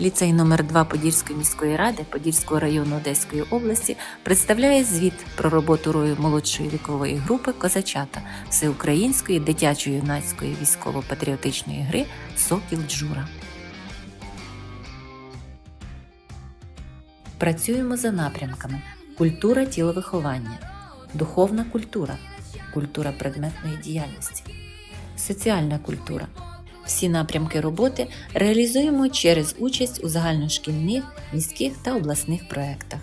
Ліцей номер 2 Подільської міської ради Подільського району Одеської області представляє звіт про роботу рою молодшої вікової групи Козачата всеукраїнської дитячої юнацької військово-патріотичної гри Сокіл Джура. Працюємо за напрямками: культура тіловиховання, духовна культура, культура предметної діяльності, соціальна культура. Всі напрямки роботи реалізуємо через участь у загальношкільних, міських та обласних проєктах.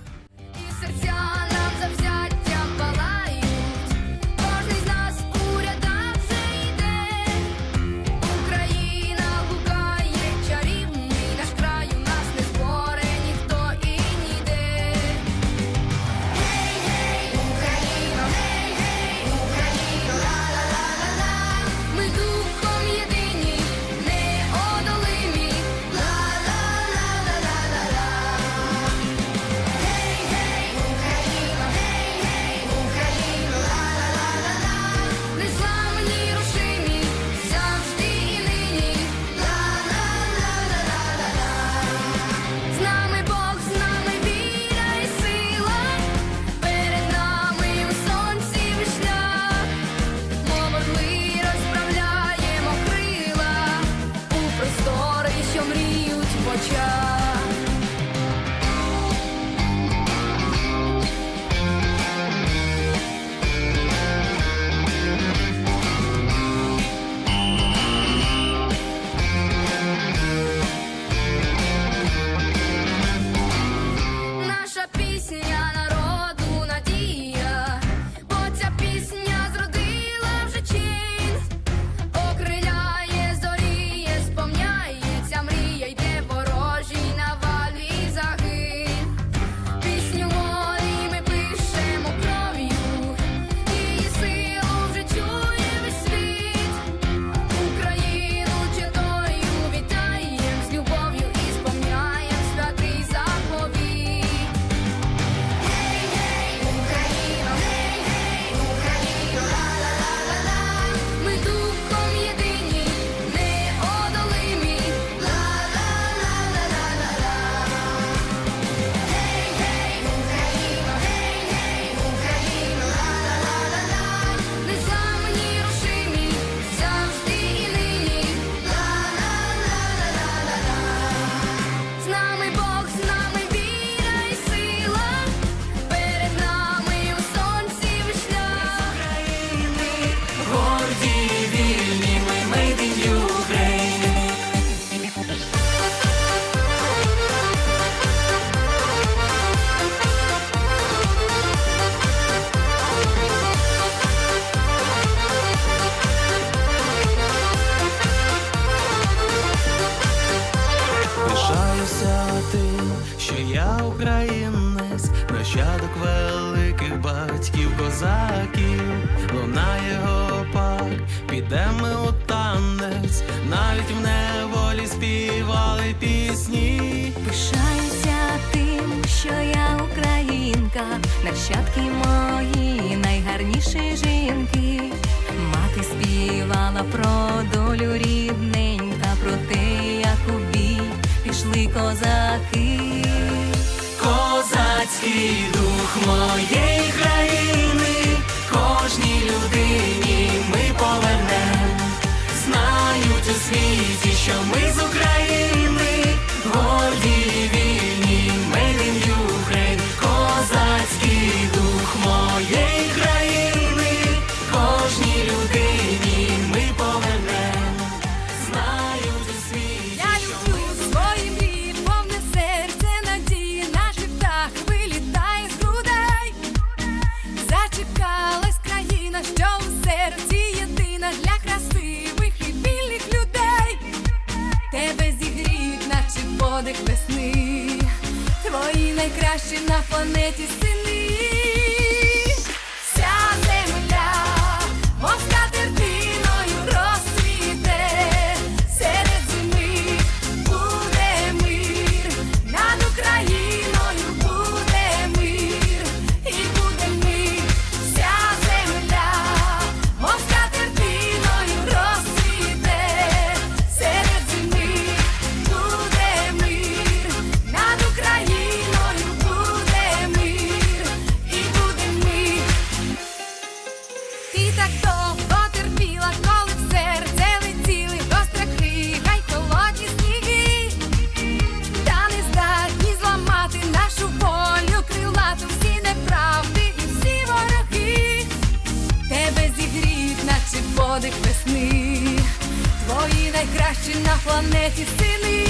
писати, що я українець, нащадок великих батьків, козаків, лунає його пак, підемо у танець, навіть в неволі співали пісні. Пишаюся тим, що я українка, нащадки мої найгарніші жінки. козаки, козацький дух моєї. Дівчина по сни, твої найкращі на планеті сини.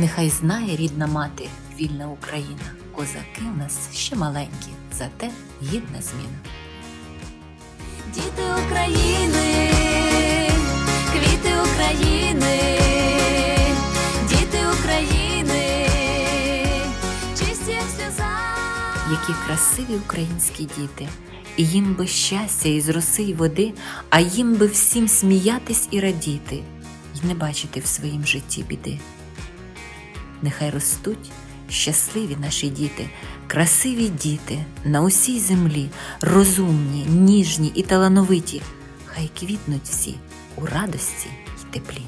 Нехай знає рідна мати, вільна Україна. Козаки в нас ще маленькі, зате гідна зміна. Діти України, квіти України, діти України, чисті як сльоза. Які красиві українські діти, і їм би щастя із роси й води, а їм би всім сміятись і радіти, й не бачити в своїм житті біди. Нехай ростуть щасливі наші діти, красиві діти на усій землі, розумні, ніжні і талановиті, хай квітнуть всі у радості й теплі.